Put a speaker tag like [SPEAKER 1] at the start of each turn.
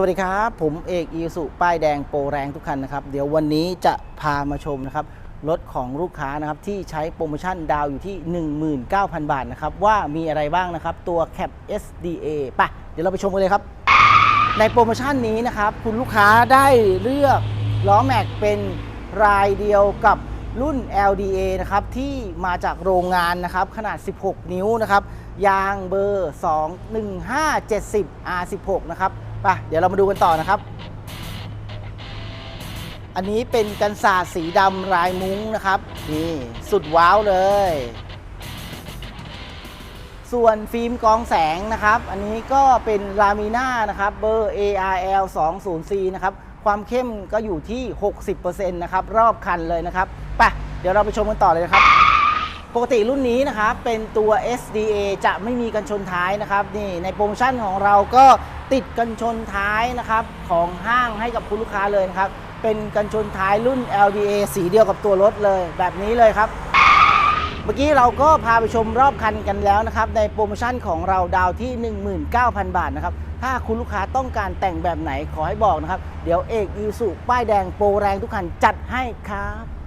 [SPEAKER 1] วัสดีครับ ผมเอกอีสุป้ายแดงโปรแรงทุกคันนะครับ เดี๋ยววันนี้จะพามาชมนะครับรถของลูกค้านะครับที่ใช้โปรโมชั่นดาวอยู่ที่ 19,000 บาทนะครับ ว่ามีอะไรบ้างนะครับ ตัว Cap SDA ไปะเดี๋ยวเราไปชมกันเลยครับ ในโปรโมชั่นนี้นะครับ คุณลูกค้าได้เลือกล้อแม็กเป็นรายเดียวกับรุ่น LDA นะครับ ที่มาจากโรงงานนะครับ ขนาด 16 นิ้วนะครับ ยางเบอร์ 21570 R16 นะครับ ไปเดี๋ยวเรามาดูกันต่อนะครับ อันนี้เป็นกันศาสตร์สีดำลายมุ้งนะครับ นี่สุดว้าวเลย ส่วนฟิล์มกองแสงนะครับ อันนี้ก็เป็นลามิน่านะครับเบอร์ ARL 2 0 C นะครับ ความเข้มก็อยู่ที่ 60%นะครับ รอบคันเลยนะครับไปเดี๋ยวเราไปชมกันต่อเลยนะครับปกติรุ่นนี้นะครับเป็นตัว SDA จะไม่มีกันชนท้ายนะครับนี่ในโปรโมชั่นของเราก็ ติดกันชนท้ายนะครับของห้างให้กับคุณลูกค้าเลยนะครับ เป็นกันชนท้ายรุ่น LDA สีเดียวกับตัวรถเลย แบบนี้เลยครับ เมื่อกี้เราก็พาไปชมรอบคันกันแล้วนะครับ ในโปรโมชั่นของเราดาวที่ 19,000 บาทนะครับ ถ้าคุณลูกค้าต้องการแต่งแบบไหนขอให้บอกนะครับ เดี๋ยวเอกอีสุป้ายแดงโปรแรงทุกคันจัดให้ครับ